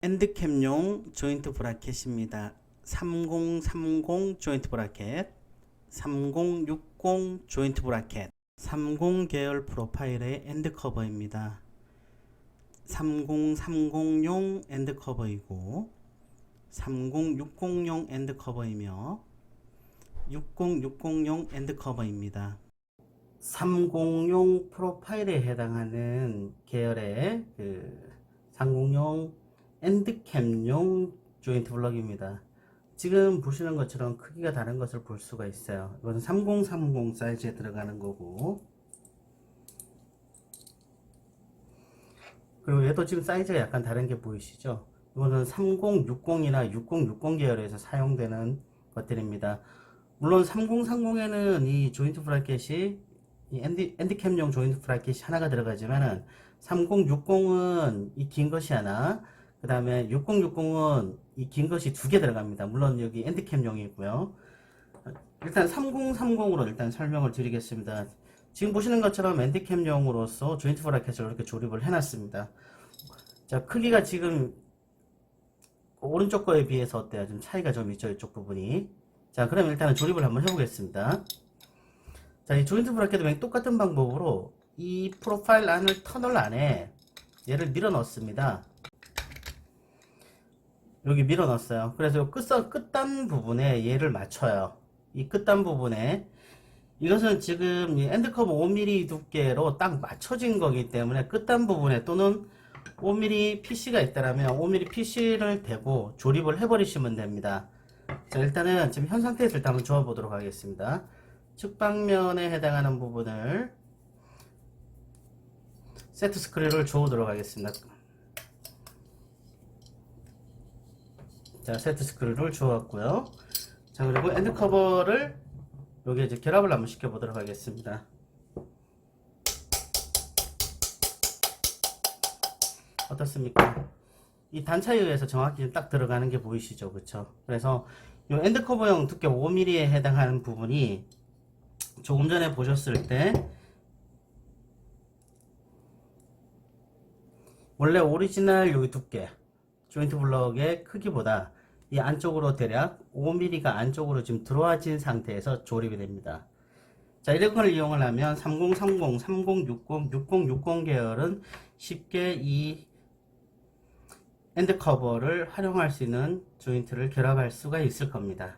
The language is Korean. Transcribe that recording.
엔드캡용 조인트 브라켓입니다. 3030 조인트 브라켓, 3060 조인트 브라켓, 30 계열 프로파일의 엔드 커버입니다. 3030용 엔드 커버이고 3060용 엔드 커버이며 6060용 엔드 커버입니다. 30용 프로파일에 해당하는 계열의 그 30용 엔드캠용 조인트 블럭입니다. 지금 보시는 것처럼 크기가 다른 것을 볼 수가 있어요. 이것은 3030 사이즈에 들어가는 거고 그리고 얘도 지금 사이즈가 약간 다른 게 보이시죠? 이거는 3060이나 6060 계열에서 사용되는 것들입니다. 물론 3030에는 이 조인트 브라켓이 이 엔디, 엔디캠용 조인트 브라켓이 하나가 들어가지만은 3060은 이 긴 것이 하나, 그 다음에 6060은 이 긴 것이 두 개 들어갑니다. 물론 여기 엔디캠용이고요. 일단 3030으로 일단 설명을 드리겠습니다. 지금 보시는 것처럼 엔디캠용으로서 조인트 브라켓을 이렇게 조립을 해놨습니다. 자, 크기가 지금 오른쪽 거에 비해서 어때요? 좀 차이가 좀 있죠, 이쪽 부분이. 자, 그럼 일단은 조립을 한번 해보겠습니다. 자, 이 조인트 브라켓도 맨 똑같은 방법으로 이 프로파일 안을 터널 안에 얘를 밀어 넣습니다. 여기 밀어 넣었어요. 그래서 요 끝선, 끝단 부분에 얘를 맞춰요. 이 끝단 부분에 이것은 지금 이 엔드커버 5mm 두께로 딱 맞춰진 거기 때문에 끝단 부분에 또는 5mm PC가 있다라면 5mm PC를 대고 조립을 해버리시면 됩니다. 자, 일단은 지금 현 상태에서 일단 한번 주워보도록 하겠습니다. 측방면에 해당하는 부분을 세트 스크류를 주워보도록 하겠습니다. 자, 세트 스크류를 주워왔고요. 자, 그리고 엔드 커버를 여기에 이제 결합을 한번 시켜 보도록 하겠습니다. 어떻습니까? 이 단차에 의해서 정확히 좀딱 들어가는 게 보이시죠? 그쵸? 그래서 이 엔드 커버형 두께 5mm에 해당하는 부분이 조금 전에 보셨을 때 원래 오리지널 여기 두께 조인트 블럭의 크기보다 이 안쪽으로 대략 5mm가 안쪽으로 지금 들어와진 상태에서 조립이 됩니다. 자, 걸 이용을 하면 3030, 3060, 6060 계열은 쉽게 이 엔드 커버를 활용할 수 있는 조인트를 결합할 수가 있을 겁니다.